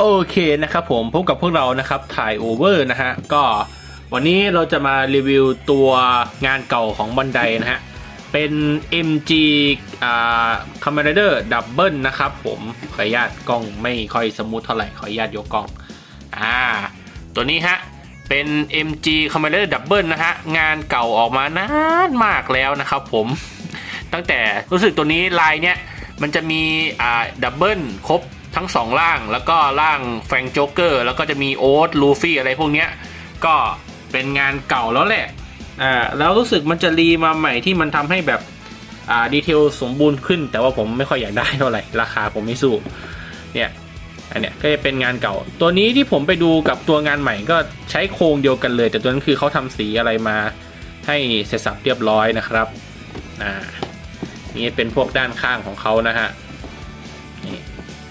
โอเคนะครับผมพบกับพวกเรานะครับถ่ายโอเวอร์นะฮะก็วันนี้เราจะมารีวิวตัวงานเก่าของบันไดนะฮะ เป็น MG อ่า c o m m a n d e r Double นะครับผมขออนุญาตกล้องไม่ค่อยสมูทเท่าไหร่ขออนุญาตยกกล้องอ่าตัวนี้ฮะ เป็น MG c o m m a n d e r Double นะฮะ งานเก่าออกมานานมากแล้วนะครับผมตั้งแต่รู้สึกตัวนี้ลายเนี้ยมันจะมีอ่าดับเบิลครบ ทั้งสองร่างแล้วก็ร่างแฟงโจ๊กเกอร์แล้วก็จะมีโอ๊ตลูฟี่อะไรพวกเนี้ยก็เป็นงานเก่าแล้วแหละอ่าแล้วรู้สึกมันจะรีมาใหม่ที่มันทำให้แบบอ่าดีเทลสมบูรณ์ขึ้น แต่ว่าผมไม่ค่อยอยากได้เท่าไหร่ราคาผมไม่สู้เนี่ยอันเนี้ยก็จะเป็นงานเก่า ตัวนี้ที่ผมไปดูกับตัวงานใหม่ก็ใช้โครงเดียวกันเลย แต่ตัวนั้นคือเขาทำสีอะไรมาให้เสร็จสับเรียบร้อยนะครับอ่านี่เป็นพวกด้านข้างของเขานะฮะ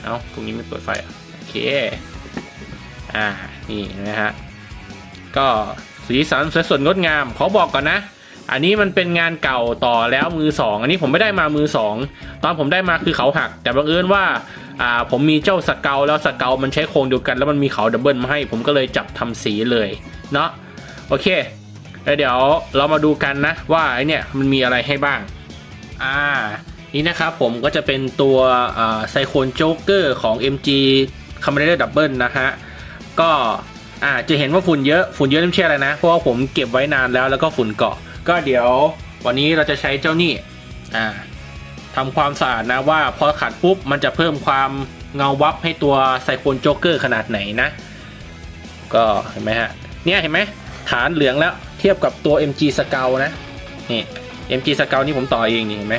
เอา้าตรงนี้ไม่เปิดไฟอะโอเค อ่า นี่นะฮะ ก็สีสันสวยสดงดงาม ขอบอกก่อนนะ อันนี้มันเป็นงานเก่าต่อแล้วมือสองอันนี้ผมไม่ได้มามือสองตอนผมได้มาคือเขาหัก แต่บังเอิญว่า อ่า ผมมีเจ้าสเกลแล้วสเกลมันใช้โครงเดียวกัน แล้วมันมีเขาดับเบิลมาให้ ผมก็เลยจับทำสีเลย เนาะโอเคแล้วเดี๋ยวเรามาดูกันนะ ว่าไอเนี่ยมันมีอะไรให้บ้าง อ่า นี่นะครับผมก็จะเป็นตัวไซโคนโจ๊กเกอร์ของ MG c o m m a d e r Double นะฮะ ก็อาจะเห็นว่าฝุ่นเยอะฝุ่นเยอะไม่ใช่อะไรนะ เพราะว่าผมเก็บไว้นานแล้วแล้วก็ฝุ่นเกาะ ก็เดี๋ยววันนี้เราจะใช้เจ้านี่อ่าทำความสะอาดนะว่าพอขัดปุ๊บมันจะเพิ่มความเงาวับให้ตัวไซโคนโจ๊กเกอร์ขนาดไหนนะ ก็เห็นไหมฮะ เนี่ยเห็นไหมฐานเหลืองแล้วเทียบกับตัว MG s c u l นะนี่ MG s c u l นี่ผมต่อเองนี่เห็นไหม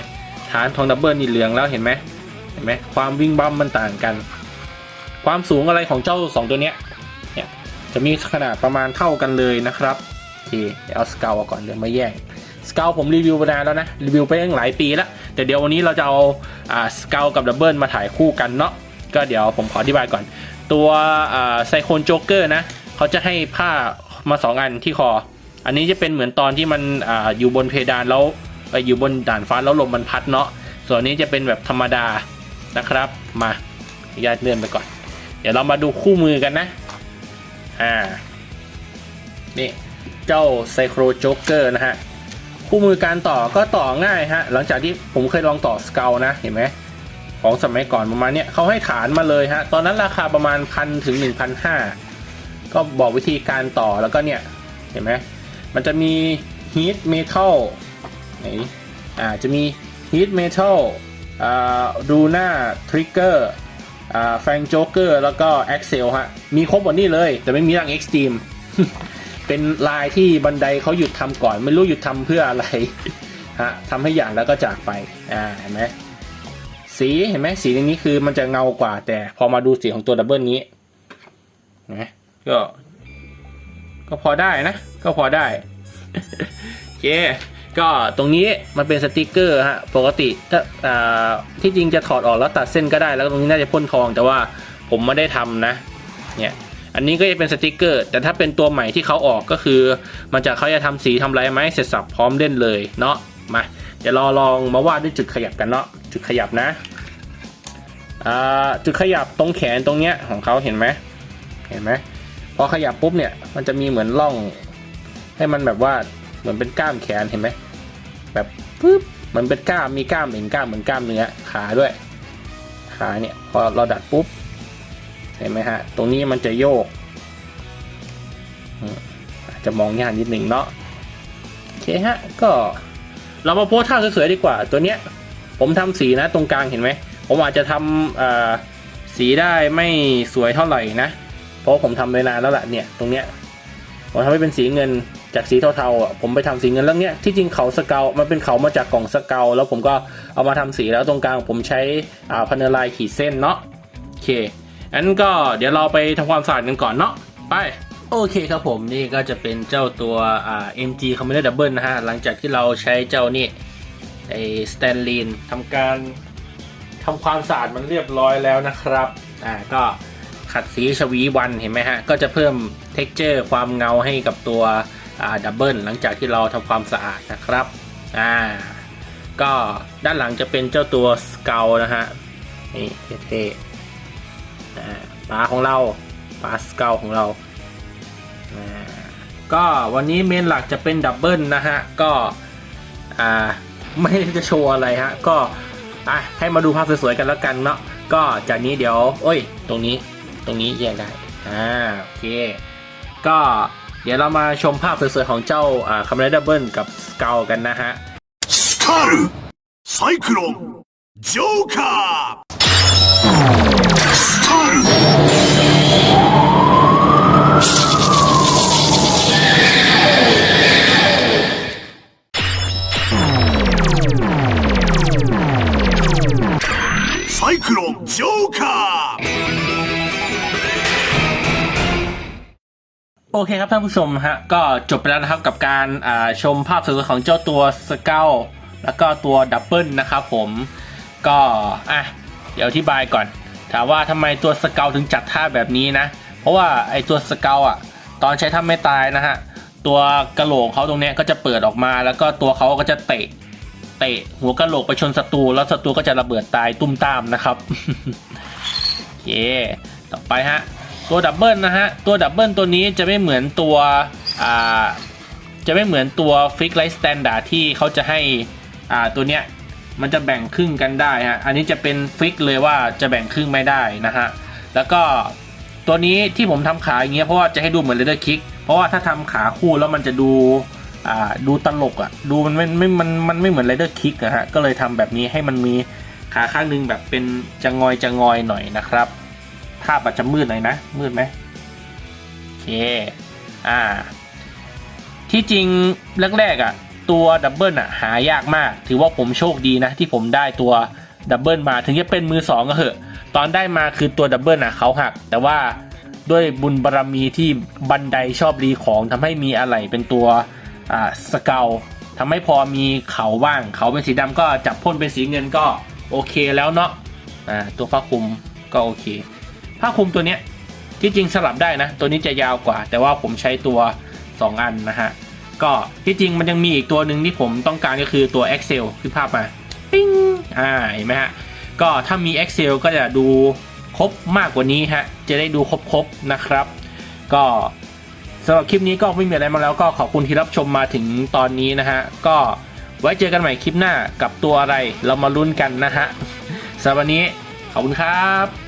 ฐานทองดับเบิลนี่เหลืองแล้วเห็นไหมเห็นไหมความวิ่งบัมมันต่างกัน ความสูงอะไรของเจ้าสองตัวเนี้ยเนี่ยจะมีขนาดประมาณเท่ากันเลยนะครับโอเคเดี๋ยวเอาสเกลก่อนเดี๋ยวมาแย่งสเกลผมรีวิวไปนานแล้วนะรีวิวไปตั้งหลายปีแล้วแต่เดี๋ยววันนี้เราจะเอาอ่าสเกลกับดับเบิลมาถ่ายคู่กันเนาะก็เดี๋ยวผมขออธิบายก่อน ตัวไซโคนโจ๊กเกอร์นะเขาจะให้ผ้ามาสองอันที่คอ อันนี้จะเป็นเหมือนตอนที่มันออยู่บนเพดานแล้ว เอ่อยู่บนด่านฟ้าแล้วลมมันพัดเนาะส่วนนี้จะเป็นแบบธรรมดานะครับ มาญาตเลื่อนไปก่อน เดี๋ยวเรามาดูคู่มือกันนะ อ่า นี่ เจ้าไซโครโจ๊กเกอร์นะฮะ คู่มือการต่อก็ต่อง่ายฮะ หลังจากที่ผมเคยลองต่อสเกลนะ เห็นไหม ของสมัยก่อนประมาณเนี้ยเขาให้ฐานมาเลยฮะ ตอนนั้นราคาประมาณพันถึงหนึ่งพันห้าก็บอกวิธีการต่อแล้วก็เนี่ย เห็นไหม มันจะมี heat metal ไหนอ่าจะมี heat metal อ่า luna trigger อ่า fang joker แล้วก็ axel ฮะ มีครบหมดนี่เลย แต่ไม่มีร่าง extreme เป็นลายที่บันไดเขาหยุดทำก่อน ไม่รู้หยุดทำเพื่ออะไรฮะทำให้อย่างแล้วก็จากไปอ่าเห็นไหมสีเห็นไหมสีในนี้คือมันจะเงากว่า แต่พอมาดูสีของตัวดับเบิลนี้นไหมก็ ก็พอได้นะ ก็พอได้โอเค ก็ตรงนี้มันเป็นสติกเกอร์ฮะปกติถ้าที่จริงจะถอดออกแล้วตัดเส้นก็ได้ แล้วตรงนี้น่าจะพ่นทองแต่ว่าผมไม่ได้ทำนะเนี่ยอันนี้ก็จะเป็นสติกเกอร์ แต่ถ้าเป็นตัวใหม่ที่เขาออกก็คือ มันจะเขาจะทำสีทำอะไรไหมเสร็จสับพร้อมเล่นเลยเนาะมาเดี๋ยวรอลองมาวาดด้วยจุดขยับกันเนาะจุดขยับนะจุดขยับตรงแขนตรงเนี้ยของเขาเห็นไหมเห็นไหมพอขยับปุ๊บเนี่ยมันจะมีเหมือนร่องให้มันแบบว่าเหมือนเป็นกล้ามแขนเห็นไหม แบบปึ๊บมือนเป็นกล้ามมีกล้ามเห็นกล้ามเหมือนกล้ามเนื้อขาด้วย ขาเนี่ยพอเราดัดปุ๊บเห็นไหมฮะ ตรงนี้มันจะโยกอาจจะมองยากนิดหนึ่งเนาะโอเคฮะก็เรามาโพสท่าสวยๆดีกว่า ตัวเนี้ย ผมทำสีนะ ตรงกลางเห็นไหมผมอาจจะทำสีได้ไม่สวยเท่าไหร่นะ เพราะผมทำไปนานแล้วละเนี่ย ตรงเนี้ยผมทำให้เป็นสีเงิน จากสีเทาๆอะผมไปทำสีเงินแล้วเนี้ยที่จริงเขาสเกลมันเป็นเขามาจากกล่องสเกลแล้วผมก็เอามาทำสีแล้วตรงกลางผมใช้อ่าพันเนอร์ไลน์ขีดเส้นเนาะโอเคอันก็เดี๋ยวเราไปทำความสะอาดกันก่อนเนาะไปโอเคครับผมนี่ก็จะเป็นเจ้าตัวอ่า MG Commander Double นะฮะ หลังจากที่เราใช้เจ้านี่ไอสแตนลีนทำการทำความสะอาดมันเรียบร้อยแล้วนะครับอ่าก็ขัดสีชวีวันเห็นไหมฮะ ก็จะเพิ่ม t e x t อร์ความเงาให้กับตัว ดับเบิลหลังจากที่เราทำความสะอาดนะครับอ่าก็ด้านหลังจะเป็นเจ้าตัวสเกลนะฮะนี่เท่ๆปลาของเราปลาสเกลของเราอ่าก็วันนี้เมนหลักจะเป็นดับเบิลนะฮะก็อ่าไม่ได้จะโชว์อะไรฮะก็อะให้มาดูภาพสวยๆกันแล้วกันเนาะก็จากนี้เดี๋ยว โอ้ย ตรงนี้ตรงนี้แยกได้อ่าโอเค ก็ เดี๋ยวเรามาชมภาพสวยๆของเจ้าคาร์เมลดับเบิลกับสกากันนะฮะสกลไซคลอนโจกาสกล โอเคครับท่านผู้ชมฮะก็จบไปแล้วนะครับกับการชมภาพสวยๆของเจ้าตัวสเกลแล้วก็ตัวดับเบิลนะครับผมก็อะเดี๋ยวอธิบายก่อน ถามว่าทำไมตัวสเกลถึงจัดท่าแบบนี้นะ เพราะว่าไอตัวสเกลอะ ตอนใช้ท่าไม่ตายนะฮะตัวกระโหลกเขาตรงเนี้ยก็จะเปิดออกมา แล้วก็ตัวเขาก็จะเตะ เตะหัวกระโหลกไปชนศัตรูแล้วศัตรูก็จะระเบิดตายตุ้มตามนะครับโอเคต่อไปฮะ ตัวดับเบิลนะฮะ ตัวดับเบิลตัวนี้จะไม่เหมือนตัวอ่าจะไม่เหมือนตัวฟิกไลท์สแตนดาร์ดที่เขาจะให้อ่าตัวเนี้ยมันจะแบ่งครึ่งกันได้ฮะ อันนี้จะเป็นฟิกเลยว่าจะแบ่งครึ่งไม่ได้นะฮะ แล้วก็ตัวนี้ที่ผมทำขาอย่างเงี้ยเพราะว่าจะให้ดูเหมือนเลเดอร์คิก เพราะว่าถ้าทำขาคู่แล้วมันจะดูอ่าดูตลกอะ่ะ ดูมันไม่ไม่มันมันไม่เหมือนเลเดอร์คิกอะฮะ ก็เลยทำแบบนี้ให้มันมีขาข้างหนึงแบบเป็นจะงอยจะงอยหน่อยนะครับ ภาพอาจจะมืดหน่อยนะ มืดไหมโอเค อ่า ที่จริงแรกๆอะ ตัวดับเบิลอะหายากมาก ถือว่าผมโชคดีนะ ที่ผมได้ตัวดับเบิลมาถึงจะเป็นมือสองก็เถอะ ตอนได้มาคือตัวดับเบิลอะเขาหัก แต่ว่าด้วยบุญบารรมีที่บันไดชอบรีของทำให้มีอะไรเป็นตัวอ่าสเกลทำให้พอมีเขาบ้าง เขาเป็นสีดำก็จับพ่นเป็นสีเงินก็โอเคแล้วเนาะอ่าตัวผ้าคลุมก็โอเค ผ้าคลุมตัวเนี้ยที่จริงสลับได้นะ ตัวนี้จะยาวกว่า แต่ว่าผมใช้ตัว 2 อันนะฮะ ก็ที่จริงมันยังมีอีกตัวหนึ่งที่ผมต้องการก็คือตัว Excel คือภาพมาปิ้งอ่าเห็นไหมฮะ ก็ถ้ามี Excel ก็จะดูครบมากกว่านี้ฮะ จะได้ดูครบๆนะครับ ก็สำหรับคลิปนี้ก็ไม่มีอะไรมาแล้วก็ขอบคุณที่รับชมมาถึงตอนนี้นะฮะ ก็ไว้เจอกันใหม่คลิปหน้ากับตัวอะไรเรามาลุ้นกันนะฮะสำหรับวันนี้ขอบคุณครับ